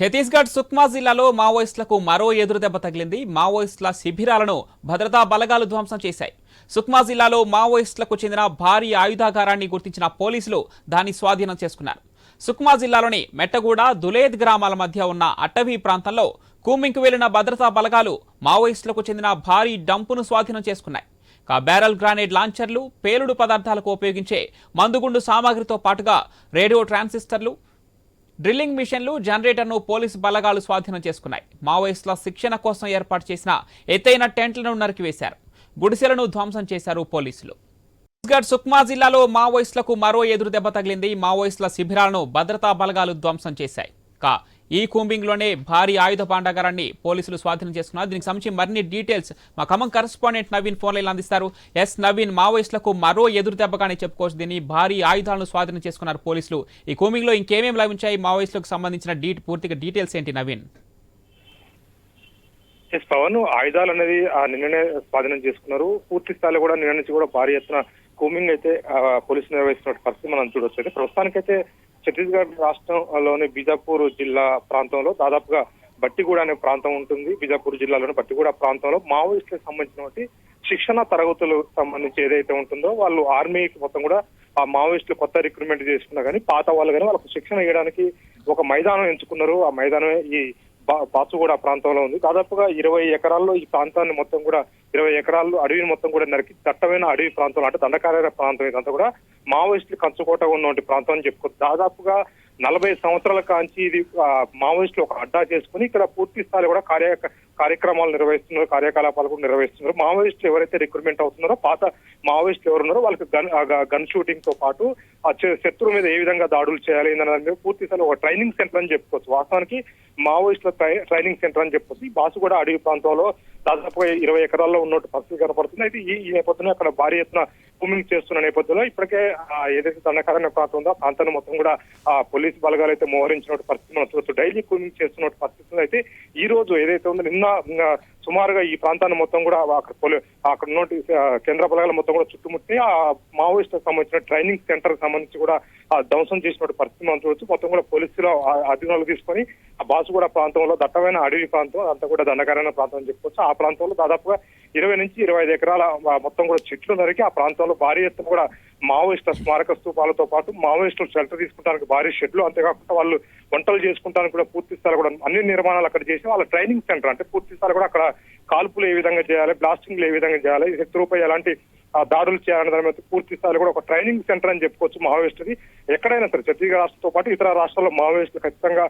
ఛత్తీస్గఢ్ సుక్మా జిల్లాలో మావోయిస్టులకు మరో ఎదురుదెబ్బ తగిలింది. మావోయిస్టుల శిబిరాలను భద్రతా బలగాలు ధ్వంసం చేశాయి. సుక్మా జిల్లాలో మావోయిస్టులకు చెందిన భారీ ఆయుధాగారాన్ని గుర్తించిన పోలీసులు దాన్ని స్వాధీనం చేసుకున్నారు. సుక్మా జిల్లాలోని మెట్టగూడ దులేద్ గ్రామాల మధ్య ఉన్న అటవీ ప్రాంతంలో కూమింకు వెళ్ళిన భద్రతా బలగాలు మావోయిస్టులకు చెందిన భారీ డంపును స్వాధీనం చేసుకున్నాయి. బ్యారల్ గ్రానైడ్ లాంచర్లు పేలుడు పదార్థాలకు ఉపయోగించే మందుగుండు సామాగ్రితో పాటుగా రేడియో ట్రాన్సిస్టర్లు డ్రిల్లింగ్ మిషన్లు జనరేటర్ను పోలీసు బలగాలు స్వాధీనం చేసుకున్నాయి. మావోయిస్టుల శిక్షణ కోసం ఏర్పాటు చేసిన ఎత్తైన టెంట్లను నరికివేశారు. గుడిసెలను ధ్వంసం చేశారు పోలీసులు. ఛత్తీస్గఢ్ సుక్మా జిల్లాలో మావోయిస్టులకు మరో ఎదురు దెబ్బ తగిలింది మావోయిస్టుల శిబిరాలను భద్రతా బలగాలు ధ్వంసం చేశాయి. కా ఈ కూంబింగ్లోనే భారీ ఆయుధ పాండాగారాన్ని పోలీసులు స్వాధీనం చేసుకున్నారు. దీనికి సంబంధించి మరిన్ని డీటెయిల్స్ మా Khammam correspondent Naveen phone line అందిస్తారు. ఎస్ నవీన్ మావోయిస్టులకు మరో ఎదురు దెబ్బగానే చెప్పుకోవచ్చు. దీన్ని భారీ ఆయుధాలను స్వాధీనం చేసుకున్నారు పోలీసులు. ఈ కూంబింగ్లో ఇంకేమేమి లభించాయి? మావోయిస్టులకు సంబంధించిన డీ పూర్తిగా డీటెయిల్స్ ఏంటి నవీన్? ఎస్ పవన్ ఆయుధాలు అనేది నిన్ననే స్వాధీనం చేసుకున్నారు. పూర్తి స్థాయిలో కూడా నిన్న నుంచి కూడా భారీ ఎత్తున కూమింగ్ అయితే పోలీసులు నిర్వహిస్తున్న పరిస్థితి మనం చూడొచ్చు. అయితే ప్రస్తుతానికైతే ఛత్తీస్గఢ్ రాష్ట్రంలోని బీజాపూర్ జిల్లా ప్రాంతంలో దాదాపుగా బట్టిగూడ అనే ప్రాంతం ఉంటుంది. బీజాపూర్ జిల్లాలోని బట్టిగూడ ప్రాంతంలో మావోయిస్టులకు సంబంధించినటువంటి శిక్షణ తరగతులు సంబంధించి ఏదైతే ఉంటుందో వాళ్ళు ఆర్మీకి మొత్తం కూడా ఆ మావోయిస్టులు కొత్త రిక్రూట్మెంట్ చేసుకున్నా కానీ పాత వాళ్ళు కానీ వాళ్ళకు శిక్షణ ఇవ్వడానికి ఒక మైదానం ఎంచుకున్నారు. ఆ మైదానమే ఈ బాసుగూడ బాచుగూడ ప్రాంతంలో ఉంది. దాదాపుగా ఇరవై ఎకరాల్లో ఈ ప్రాంతాన్ని మొత్తం కూడా ఇరవై ఎకరాలు అడవిని మొత్తం కూడా నరికి దట్టమైన అడవి ప్రాంతం అంటే దండకార్య ప్రాంతం ఇదంతా కూడా మావోయిస్టులు కంచుకోట ఉన్నటువంటి ప్రాంతం అని చెప్పుకోవచ్చు దాదాపుగా నలభై సంవత్సరాల కాంచి ఇది మావోయిస్టులు ఒక అడ్డా చేసుకుని ఇక్కడ పూర్తి స్థాయిలో కూడా కార్య కార్యక్రమాలు నిర్వహిస్తున్నారు కార్యకలాపాలు కూడా నిర్వహిస్తున్నారు. మావోయిస్టులు ఎవరైతే రిక్రూట్మెంట్ అవుతున్నారో పాత మావోయిస్టులు ఎవరు ఉన్నారో వాళ్ళకి గన్ గన్ షూటింగ్తో పాటు ఆ శత్రువు మీద ఏ విధంగా దాడులు చేయాలి అనేది పూర్తి స్థాయిలో ఒక ట్రైనింగ్ సెంటర్ అని చెప్పుకోవచ్చు. వాస్తవానికి మావోయిస్టుల ట్రై- ట్రైనింగ్ సెంటర్ అని చెప్పొచ్చు ఈ బాసు కూడా అడవి ప్రాంతంలో దాదాపుగా ఇరవై ఎకరాల్లో ఉన్నట్టు పరిస్థితి కనపడుతుంది. అయితే ఈ నేపథ్యంలో అక్కడ భారీ ఎత్తున కూమింగ్ చేస్తున్న నేపథ్యంలో ఇప్పటికే ఆ ఏదైతే దండకారణ్య ప్రాంతం ఉందో ఆ ప్రాంతాన్ని మొత్తం కూడా ఆ పోలీస్ బలగాలు అయితే మోహరించినట్టు పరిస్థితి మనం చూస్తూ డైలీ కూమింగ్ చేస్తున్న పరిస్థితుల్లో అయితే ఈ రోజు ఏదైతే ఉందో నిన్న సుమారుగా ఈ ప్రాంతాన్ని మొత్తం కూడా అక్కడ అక్కడ ఉన్న కేంద్ర బలగాల మొత్తం కూడా చుట్టుముట్టి ఆ మావోయిస్టులకు సంబంధించిన ట్రైనింగ్ సెంటర్ సంబంధించి కూడా ఆ ధ్వంసం చేసిన పరిస్థితి మనం చూడొచ్చు. మొత్తం కూడా పోలీసులు అధికారులు తీసుకొని ఆ బాసుగూడ ప్రాంతంలో దట్టమైన అడవి ప్రాంతం అంతా కూడా దండకరమైన ప్రాంతం అని చెప్పుకోవచ్చు. ఆ ప్రాంతంలో దాదాపుగా ఇరవై నుంచి ఇరవై ఐదు ఎకరాల మొత్తం కూడా చెట్లు నరికి ఆ ప్రాంతంలో భారీ ఎత్తున కూడా మావోయిస్టుల స్మారక స్తూపాలతో పాటు మావోయిస్టులు షెల్టర్ తీసుకుంటానికి భారీ షెడ్లు అంతేకాకుండా వాళ్ళు వంటలు చేసుకుంటానికి కూడా పూర్తి స్థాయి కూడా అన్ని నిర్మాణాలు అక్కడ చేసి వాళ్ళ ట్రైనింగ్ సెంటర్ అంటే పూర్తి స్థాయి కూడా అక్కడ కాల్పులు ఏ విధంగా చేయాలి బ్లాస్టింగ్లు ఏ విధంగా చేయాలి శత్రువుపై ఎలాంటి దాడులు చేయాలనే దాని మీద పూర్తి స్థాయిలో కూడా ఒక ట్రైనింగ్ సెంటర్ అని చెప్పుకోవచ్చు మావోయిస్టుది ఎక్కడైనా సరే ఛత్తీస్గఢ్ రాష్ట్రంతో పాటు ఇతర రాష్ట్రాల్లో మావోయిస్టులు ఖచ్చితంగా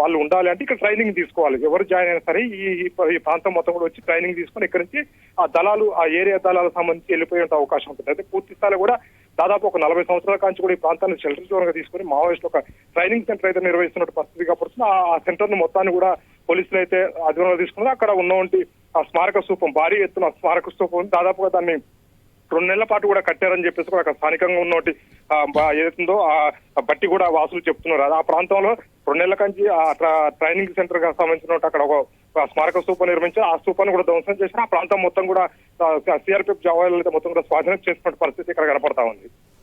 వాళ్ళు ఉండాలి అంటే ఇక్కడ ట్రైనింగ్ తీసుకోవాలి. ఎవరు జాయిన్ అయినా సరే ఈ ఈ ఈ ప్రాంతం మొత్తం కూడా వచ్చి ట్రైనింగ్ తీసుకొని ఇక్కడి నుంచి ఆ దళాలు ఆ ఏరియా దళాలకు సంబంధించి వెళ్ళిపోయే అవకాశం ఉంటుంది. అయితే పూర్తి స్థాయిలో కూడా దాదాపు ఒక నలభై సంవత్సరాల కాంచి కూడా ఈ ప్రాంతాన్ని షెల్టర్ జోన్గా తీసుకుని మావోయిస్టులు ఒక ట్రైనింగ్ సెంటర్ అయితే నిర్వహిస్తున్నట్టు పరిస్థితి కాబట్టి ఆ సెంటర్ను మొత్తాన్ని కూడా పోలీసులు అయితే అధ్వర్యంలో తీసుకున్నారు. అక్కడ ఉన్నటువంటి ఆ స్మారక స్థూపం భారీ ఎత్తున స్మారక స్థూపం దాదాపుగా దాన్ని రెండు నెలల పాటు కూడా కట్టారని చెప్పేసి కూడా అక్కడ స్థానికంగా ఉన్నటి ఏదైతుందో ఆ బట్టి కూడా వాసులు చెప్తున్నారు. అది ఆ ప్రాంతంలో రెండు నెలల కంచి ఆ ట్రైనింగ్ సెంటర్గా సంబంధించిన అక్కడ ఒక స్మారక స్థూపం నిర్మించారు ఆ స్థూపాన్ని కూడా ధ్వంసం చేసి ఆ ప్రాంతం మొత్తం కూడా సిఆర్పిఎఫ్ జవాన్లు అయితే మొత్తం కూడా స్వాధీనం చేస్తున్న పరిస్థితి ఇక్కడ కనపడతా ఉంది.